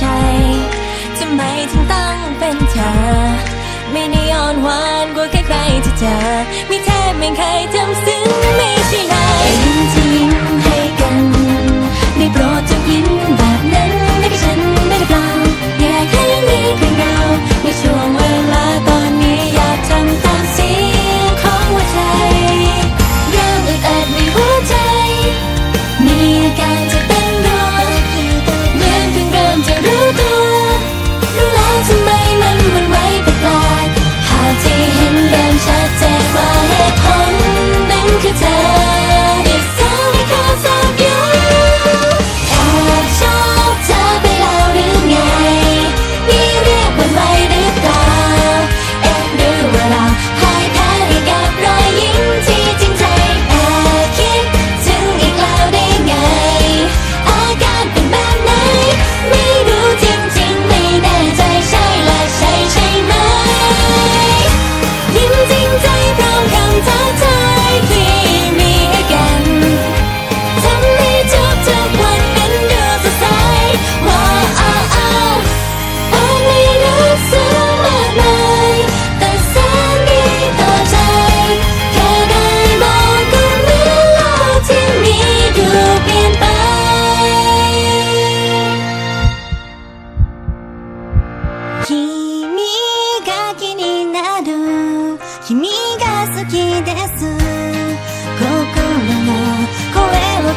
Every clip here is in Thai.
ใจทำไมถึงต้องเป็นเธอ ไม่ได้อ่อนหวานกว่าใครๆจะเจอไม่แทบไม่เคยทำซึ้งไม่ใช่เลยยิ้ที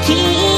keep